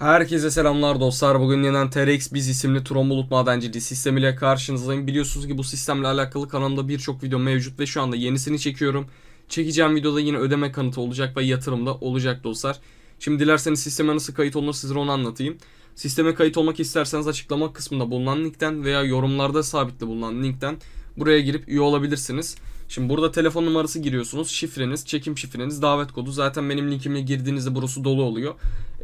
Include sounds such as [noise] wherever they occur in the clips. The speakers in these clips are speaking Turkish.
Herkese selamlar dostlar. Bugün yeniden TRX Biz isimli Tron Bulut Madenciliği sistemiyle karşınızdayım. Biliyorsunuz ki bu sistemle alakalı kanalımda birçok video mevcut ve şu anda yenisini çekiyorum. Çekeceğim videoda yine ödeme kanıtı olacak ve yatırımda olacak dostlar. Şimdi dilerseniz sisteme nasıl kayıt olunur size onu anlatayım. Sisteme kayıt olmak isterseniz açıklama kısmında bulunan linkten veya yorumlarda sabitli bulunan linkten buraya girip üye olabilirsiniz. Şimdi burada telefon numarası giriyorsunuz, şifreniz, çekim şifreniz, davet kodu. Zaten benim linkimle girdiğinizde burası dolu oluyor.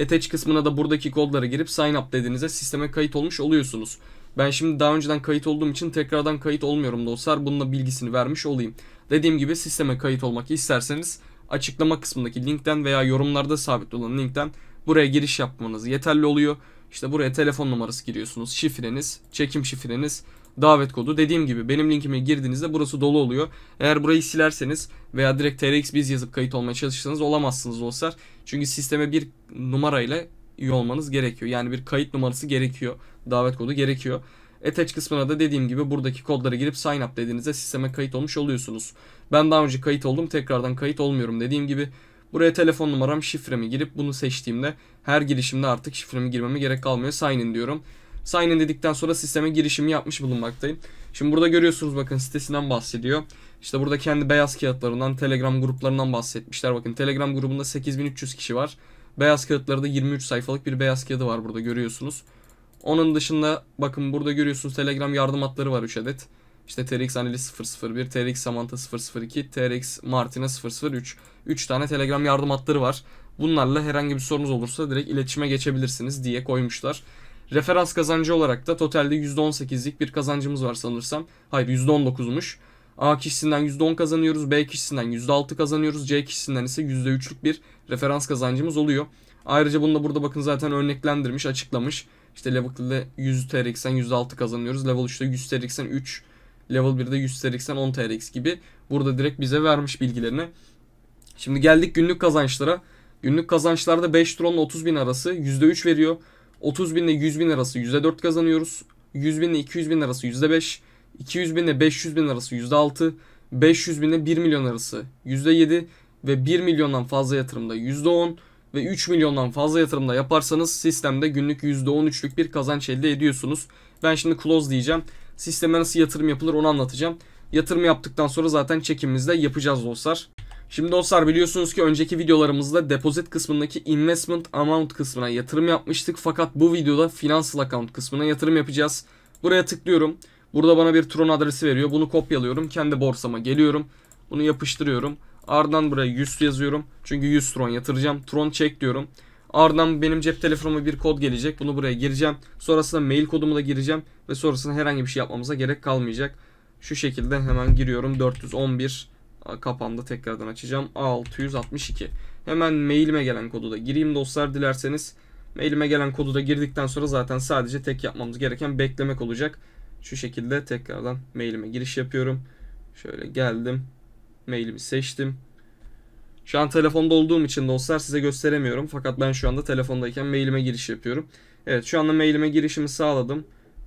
Attach kısmına da buradaki kodları girip sign up dediğinizde sisteme kayıt olmuş oluyorsunuz. Ben şimdi daha önceden kayıt olduğum için tekrardan kayıt olmuyorum dostlar. Bunun da bilgisini vermiş olayım. Dediğim gibi sisteme kayıt olmak isterseniz açıklama kısmındaki linkten veya yorumlarda sabit olan linkten buraya giriş yapmanız yeterli oluyor. İşte buraya telefon numarası giriyorsunuz, şifreniz, çekim şifreniz, davet kodu. Dediğim gibi benim linkime girdiğinizde burası dolu oluyor. Eğer burayı silerseniz veya direkt TRX biz yazıp kayıt olmaya çalışırsanız olamazsınız dostlar. Çünkü sisteme bir numarayla üye olmanız gerekiyor. Yani bir kayıt numarası gerekiyor. Davet kodu gerekiyor. Attach kısmına da dediğim gibi buradaki kodları girip sign up dediğinizde sisteme kayıt olmuş oluyorsunuz. Ben daha önce kayıt oldum tekrardan kayıt olmuyorum dediğim gibi. Buraya telefon numaram şifremi girip bunu seçtiğimde her girişimde artık şifremi girmeme gerek kalmıyor. Sign in diyorum. Sign in dedikten sonra sisteme girişimi yapmış bulunmaktayım. Şimdi burada görüyorsunuz bakın sitesinden bahsediyor. İşte burada kendi beyaz kağıtlarından, Telegram gruplarından bahsetmişler. Bakın Telegram grubunda 8300 kişi var. Beyaz kağıtları da 23 sayfalık bir beyaz kağıdı var burada görüyorsunuz. Onun dışında bakın burada görüyorsunuz Telegram yardım hatları var 3 adet. İşte TRX Analyst 001, TRX Samantha 002, TRX Martina 003. 3 tane Telegram yardım hatları var. Bunlarla herhangi bir sorunuz olursa direkt iletişime geçebilirsiniz diye koymuşlar. Referans kazancı olarak da totalde %18'lik bir kazancımız var sanırsam. Hayır %19'muş. A kişisinden %10 kazanıyoruz, B kişisinden %6 kazanıyoruz, C kişisinden ise %3'lük bir referans kazancımız oluyor. Ayrıca bunu da burada bakın zaten örneklendirmiş, açıklamış. İşte level 2'de 100 TRX'den %6 kazanıyoruz. Level 3'te 100 TRX'den 3, level 1'de 100 TRX'den 10 TRX gibi. Burada direkt bize vermiş bilgilerini. Şimdi geldik günlük kazançlara. Günlük kazançlarda 5 tronla 30 bin arası %3 veriyor. 30 bin ile 100 bin arası %4 kazanıyoruz. 100 bin ile 200 bin arası %5. 200 bin ile 500 bin arası %6. 500 bin ile 1 milyon arası %7. Ve 1 milyondan fazla yatırımda %10. Ve 3 milyondan fazla yatırımda yaparsanız sistemde günlük %13'lük bir kazanç elde ediyorsunuz. Ben şimdi close diyeceğim. Sisteme nasıl yatırım yapılır onu anlatacağım. Yatırım yaptıktan sonra zaten çekimimizde yapacağız dostlar. Şimdi dostlar biliyorsunuz ki önceki videolarımızda deposit kısmındaki investment amount kısmına yatırım yapmıştık. Fakat bu videoda financial account kısmına yatırım yapacağız. Buraya tıklıyorum. Burada bana bir Tron adresi veriyor. Bunu kopyalıyorum. Kendi borsama geliyorum. Bunu yapıştırıyorum. Ardından buraya 100 yazıyorum. Çünkü 100 Tron yatıracağım. Tron çek diyorum. Ardından benim cep telefonuma bir kod gelecek. Bunu buraya gireceğim. Sonrasında mail kodumu da gireceğim. Ve sonrasında herhangi bir şey yapmamıza gerek kalmayacak. Şu şekilde hemen giriyorum. 411 kapandı tekrardan açacağım. 662 hemen mailime gelen kodu da gireyim dostlar dilerseniz. Mailime gelen kodu da girdikten sonra zaten sadece tek yapmamız gereken beklemek olacak. Şu şekilde tekrardan mailime giriş yapıyorum. Şöyle geldim. Mailimi seçtim. Şu an telefonda olduğum için dostlar size gösteremiyorum. Fakat ben şu anda telefondayken mailime giriş yapıyorum. Evet şu anda mailime girişimi sağladım.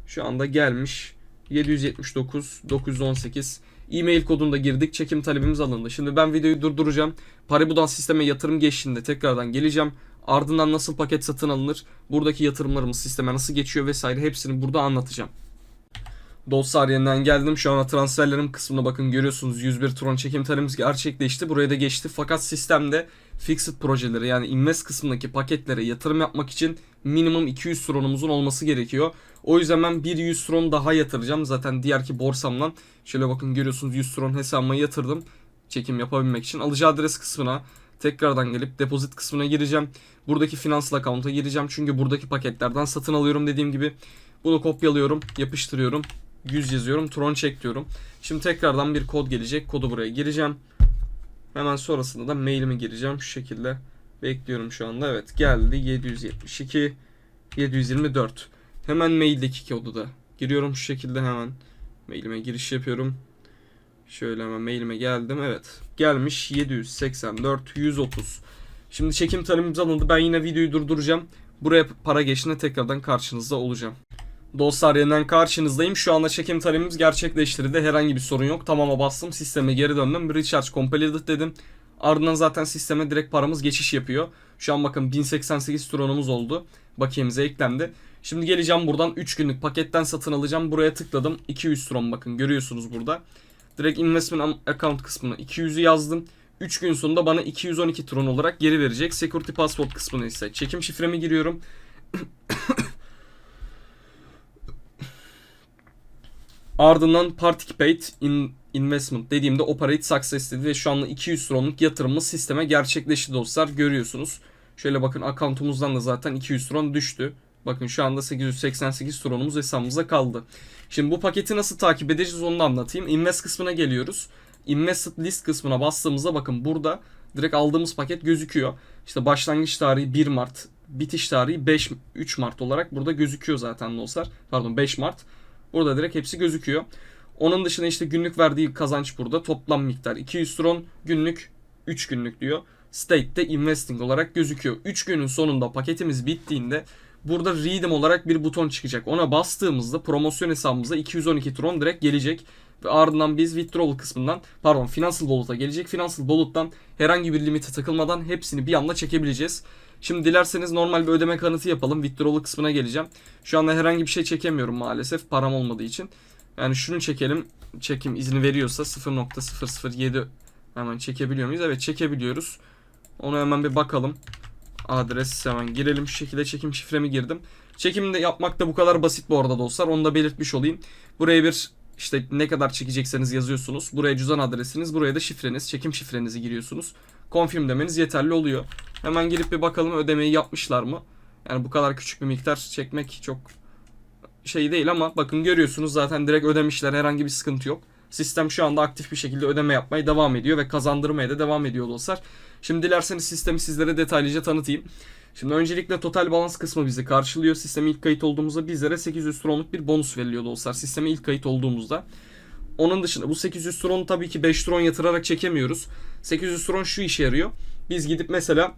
Şu anda gelmiş. 779 918 e-mail kodunu da girdik. Çekim talebimiz alındı. Şimdi ben videoyu durduracağım. Paribu'dan sisteme yatırım geçtiğinde tekrardan geleceğim. Ardından nasıl paket satın alınır, buradaki yatırımlarımız sisteme nasıl geçiyor vesaire hepsini burada anlatacağım. Dostlar yeniden geldim. Şu anda transferlerim kısmına bakın görüyorsunuz 101 Tron çekim talebimiz gerçekleşti. Buraya da geçti. Fakat sistemde fixed projeleri yani invest kısmındaki paketlere yatırım yapmak için minimum 200 Tron'umuzun olması gerekiyor. O yüzden ben bir 100 Tron daha yatıracağım. Zaten diğer ki borsamdan şöyle bakın görüyorsunuz 100 Tron hesabıma yatırdım. Çekim yapabilmek için. Alıcı adres kısmına tekrardan gelip depozit kısmına gireceğim. Buradaki finansal account'a gireceğim. Çünkü buradaki paketlerden satın alıyorum dediğim gibi. Bunu kopyalıyorum, yapıştırıyorum. 100 yazıyorum. Tron çek diyorum. Şimdi tekrardan bir kod gelecek. Kodu buraya gireceğim. Hemen sonrasında da mailimi gireceğim. Şu şekilde bekliyorum şu anda. Evet geldi. 772 724. Hemen maildeki kodu da giriyorum şu şekilde hemen. Mailime giriş yapıyorum. Şöyle hemen mailime geldim. Evet. Gelmiş 784 130. Şimdi çekim talebimiz alındı. Ben yine videoyu durduracağım. Buraya para geçtiğinde tekrardan karşınızda olacağım. Dostlar yeniden karşınızdayım. Şu anda çekim talebimiz gerçekleştirildi. Herhangi bir sorun yok. Tamama bastım. Sisteme geri döndüm. Recharge completed dedim. Ardından zaten sisteme direkt paramız geçiş yapıyor. Şu an bakın 1088 tronumuz oldu. Bakiyemize eklendi. Şimdi geleceğim buradan 3 günlük paketten satın alacağım. Buraya tıkladım. 200 tron bakın görüyorsunuz burada. Direkt investment account kısmına 200'ü yazdım. 3 gün sonunda bana 212 tron olarak geri verecek. Security password kısmına ise çekim şifremi giriyorum. [coughs] Ardından participate in investment dediğimde operate success dedi ve şu anda 200 tronluk yatırımımız sisteme gerçekleşti dostlar görüyorsunuz. Şöyle bakın accountumuzdan da zaten 200 tron düştü. Bakın şu anda 888 tronumuz hesabımıza kaldı. Şimdi bu paketi nasıl takip edeceğiz onu da anlatayım. Invest kısmına geliyoruz. Invested list kısmına bastığımızda bakın burada direkt aldığımız paket gözüküyor. İşte başlangıç tarihi 1 Mart, bitiş tarihi 5 3 Mart olarak burada gözüküyor zaten dostlar. Pardon 5 Mart. Burada direkt hepsi gözüküyor. Onun dışında işte günlük verdiği kazanç burada. Toplam miktar 200 tron günlük 3 günlük diyor. State'de investing olarak gözüküyor. 3 günün sonunda paketimiz bittiğinde burada redeem olarak bir buton çıkacak. Ona bastığımızda promosyon hesabımıza 212 tron direkt gelecek. Ve ardından biz withdrawal kısmından pardon financial wallet'a gelecek. Financial wallet'tan herhangi bir limite takılmadan hepsini bir anda çekebileceğiz. Şimdi dilerseniz normal bir ödeme kanıtı yapalım. Withdrawal kısmına geleceğim. Şu anda herhangi bir şey çekemiyorum maalesef param olmadığı için. Yani şunu çekelim. Çekim izni veriyorsa 0.007 hemen çekebiliyor muyuz? Evet çekebiliyoruz. Onu hemen bir bakalım. Adres hemen girelim. Şu şekilde çekim şifremi girdim. Çekimini de yapmak da bu kadar basit bu arada dostlar. Onu da belirtmiş olayım. Buraya bir işte ne kadar çekecekseniz yazıyorsunuz. Buraya cüzdan adresiniz. Buraya da şifreniz, çekim şifrenizi giriyorsunuz. Confirm demeniz yeterli oluyor. Hemen girip bir bakalım ödemeyi yapmışlar mı? Yani bu kadar küçük bir miktar çekmek çok şey değil ama bakın görüyorsunuz zaten direkt ödemişler herhangi bir sıkıntı yok. Sistem şu anda aktif bir şekilde ödeme yapmaya devam ediyor ve kazandırmaya da devam ediyor dostlar. Şimdi dilerseniz sistemi sizlere detaylıca tanıtayım. Şimdi öncelikle total balans kısmı bizi karşılıyor. Sisteme ilk kayıt olduğumuzda bizlere 800 tronluk bir bonus veriliyor dostlar. Sisteme ilk kayıt olduğumuzda. Onun dışında bu 800 tronu tabii ki 5 tron yatırarak çekemiyoruz. 800 tron şu işe yarıyor. Biz gidip mesela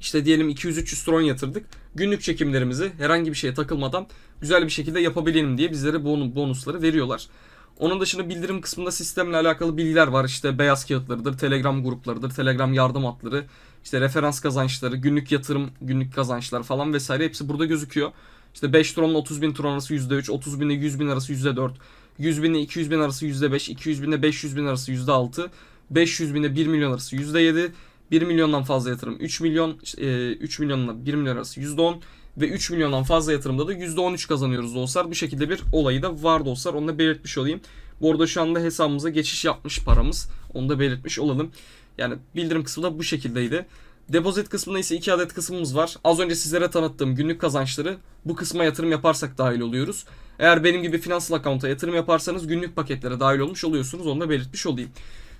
işte diyelim 200-300 tron yatırdık. Günlük çekimlerimizi herhangi bir şeye takılmadan güzel bir şekilde yapabilelim diye bizlere bon bonusları veriyorlar. Onun dışında bildirim kısmında sistemle alakalı bilgiler var. İşte beyaz kağıtlarıdır, Telegram gruplarıdır, Telegram yardım hatları, işte referans kazançları, günlük yatırım, günlük kazançlar falan vesaire hepsi burada gözüküyor. İşte 5 tronla 30 bin tron arası %3, 30 bin ile 100 bin arası %4, 100 bin ile 200 bin arası %5, 200 bin ile 500 bin arası %6, 500 bin ile 1 milyon arası %7, 1 milyondan fazla yatırım 3 milyon, e, 3 milyonla 1 milyon arası %10 ve 3 milyondan fazla yatırımda da %13 kazanıyoruz dostlar. Bu şekilde bir olayı da var dostlar. Onu da belirtmiş olayım. Bu arada şu anda hesabımıza geçiş yapmış paramız. Onu da belirtmiş olalım. Yani bildirim kısmı da bu şekildeydi. Depozit kısmında ise 2 adet kısmımız var. Az önce sizlere tanıttığım günlük kazançları bu kısma yatırım yaparsak dahil oluyoruz. Eğer benim gibi finansal account'a yatırım yaparsanız günlük paketlere dahil olmuş oluyorsunuz. Onu da belirtmiş olayım.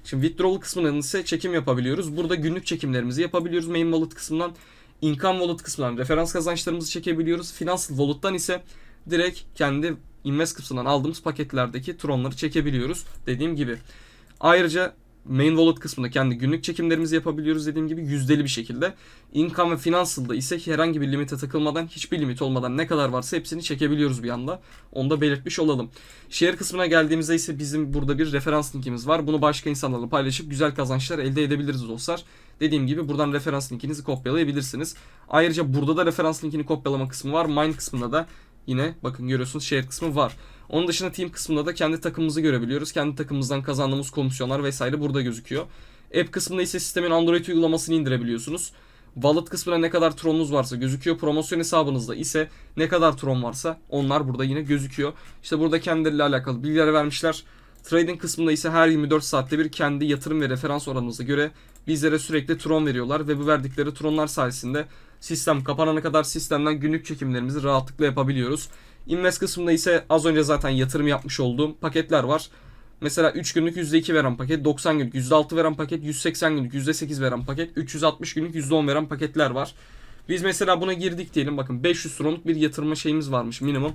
Şimdi withdrawal kısmından ise çekim yapabiliyoruz. Burada günlük çekimlerimizi yapabiliyoruz. Main wallet kısmından income wallet kısmından referans kazançlarımızı çekebiliyoruz. Financial wallet'tan ise direkt kendi invest kısmından aldığımız paketlerdeki tronları çekebiliyoruz dediğim gibi. Ayrıca main wallet kısmında kendi günlük çekimlerimizi yapabiliyoruz dediğim gibi yüzdeli bir şekilde. Income ve financial'da ise herhangi bir limite takılmadan, hiçbir limit olmadan ne kadar varsa hepsini çekebiliyoruz bir anda. Onu da belirtmiş olalım. Share kısmına geldiğimizde ise bizim burada bir referans linkimiz var. Bunu başka insanlarla paylaşıp güzel kazançlar elde edebiliriz dostlar. Dediğim gibi buradan referans linkinizi kopyalayabilirsiniz. Ayrıca burada da referans linkini kopyalama kısmı var. Mine kısmında da yine bakın görüyorsunuz share kısmı var. Onun dışında team kısmında da kendi takımımızı görebiliyoruz. Kendi takımımızdan kazandığımız komisyonlar vesaire burada gözüküyor. App kısmında ise sistemin Android uygulamasını indirebiliyorsunuz. Wallet kısmına ne kadar tronunuz varsa gözüküyor. Promosyon hesabınızda ise ne kadar tron varsa onlar burada yine gözüküyor. İşte burada kendileriyle alakalı bilgiler vermişler. Trading kısmında ise her 24 saatte bir kendi yatırım ve referans oranımıza göre bizlere sürekli tron veriyorlar ve bu verdikleri tronlar sayesinde sistem kapanana kadar sistemden günlük çekimlerimizi rahatlıkla yapabiliyoruz. Invest kısmında ise az önce zaten yatırım yapmış olduğum paketler var. Mesela 3 günlük %2 veren paket, 90 günlük %6 veren paket, 180 günlük %8 veren paket, 360 günlük %10 veren paketler var. Biz mesela buna girdik diyelim bakın 500 tronluk bir yatırma şeyimiz varmış minimum.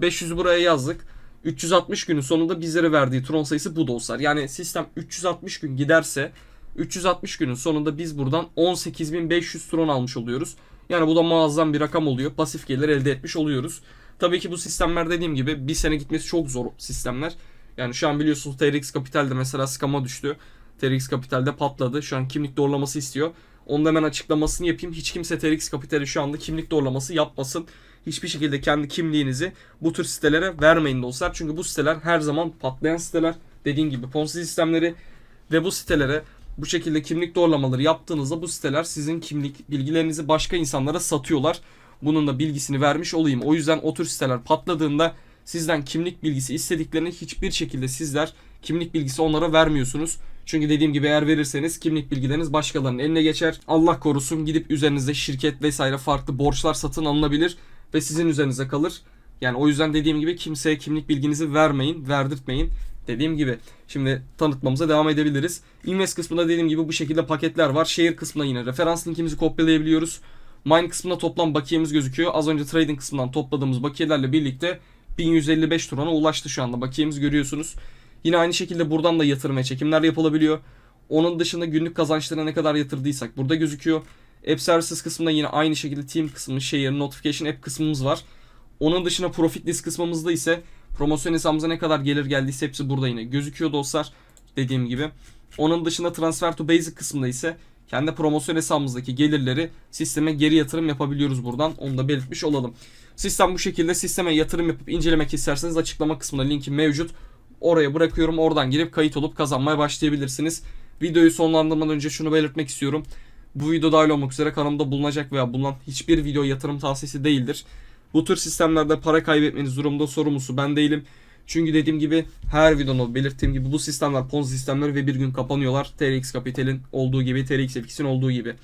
500'ü buraya yazdık. 360 günün sonunda bizlere verdiği tron sayısı bu dostlar. Yani sistem 360 gün giderse 360 günün sonunda biz buradan 18.500 tron almış oluyoruz. Yani bu da muazzam bir rakam oluyor. Pasif gelir elde etmiş oluyoruz. Tabii ki bu sistemler dediğim gibi bir sene gitmesi çok zor sistemler. Yani şu an biliyorsunuz TRX Capital'de mesela skama düştü. TRX Capital'de patladı. Şu an kimlik doğrulaması istiyor. Onu da hemen açıklamasını yapayım. Hiç kimse TRX Capital'e şu anda kimlik doğrulaması yapmasın. Hiçbir şekilde kendi kimliğinizi bu tür sitelere vermeyin dostlar. Çünkü bu siteler her zaman patlayan siteler. Dediğim gibi Ponzi sistemleri ve bu sitelere bu şekilde kimlik doğrulamaları yaptığınızda bu siteler sizin kimlik bilgilerinizi başka insanlara satıyorlar. Bunun da bilgisini vermiş olayım. O yüzden o tür siteler patladığında sizden kimlik bilgisi istediklerini hiçbir şekilde sizler kimlik bilgisi onlara vermiyorsunuz. Çünkü dediğim gibi eğer verirseniz kimlik bilgileriniz başkalarının eline geçer. Allah korusun gidip üzerinizde şirket vesaire farklı borçlar satın alınabilir ve sizin üzerinize kalır. Yani o yüzden dediğim gibi kimseye kimlik bilginizi vermeyin, verdirtmeyin. Dediğim gibi şimdi tanıtmamıza devam edebiliriz. Invest kısmında dediğim gibi bu şekilde paketler var. Share kısmında yine referans linkimizi kopyalayabiliyoruz. Mine kısmında toplam bakiyemiz gözüküyor. Az önce trading kısmından topladığımız bakiyelerle birlikte 1155 turana ulaştı şu anda. Bakiyemizi görüyorsunuz. Yine aynı şekilde buradan da yatırım ve çekimler yapılabiliyor. Onun dışında günlük kazançlarına ne kadar yatırdıysak burada gözüküyor. App Services kısmında yine aynı şekilde Team kısmı, Share, Notification App kısmımız var. Onun dışında Profit List kısmımızda ise promosyon hesabımıza ne kadar gelir geldiyse hepsi burada yine gözüküyor dostlar. Dediğim gibi. Onun dışında Transfer to Basic kısmında ise kendi promosyon hesabımızdaki gelirleri sisteme geri yatırım yapabiliyoruz buradan. Onu da belirtmiş olalım. Sistem bu şekilde sisteme yatırım yapıp incelemek isterseniz açıklama kısmında linki mevcut. Oraya bırakıyorum. Oradan girip kayıt olup kazanmaya başlayabilirsiniz. Videoyu sonlandırmadan önce şunu belirtmek istiyorum. Bu video dahil olmak üzere kanalımda bulunacak veya bulunan hiçbir video yatırım tavsiyesi değildir. Bu tür sistemlerde para kaybetmeniz durumunda sorumlusu ben değilim. Çünkü dediğim gibi her videoda belirttiğim gibi bu sistemler Ponzi sistemleri ve bir gün kapanıyorlar. TRX Capital'in olduğu gibi, TRX FX'in olduğu gibi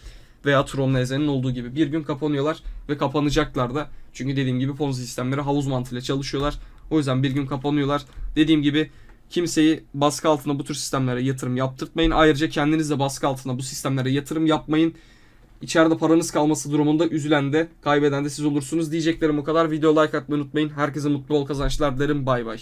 veya Tron Nezen'in olduğu gibi bir gün kapanıyorlar ve kapanacaklar da. Çünkü dediğim gibi Ponzi sistemleri havuz mantığıyla çalışıyorlar. O yüzden bir gün kapanıyorlar. Dediğim gibi kimseyi baskı altında bu tür sistemlere yatırım yaptırtmayın. Ayrıca kendiniz de baskı altında bu sistemlere yatırım yapmayın. İçeride paranız kalması durumunda üzülen de kaybeden de siz olursunuz diyeceklerim o kadar. Video like atmayı unutmayın. Herkese mutlu bol kazançlar dilerim. Bay bay.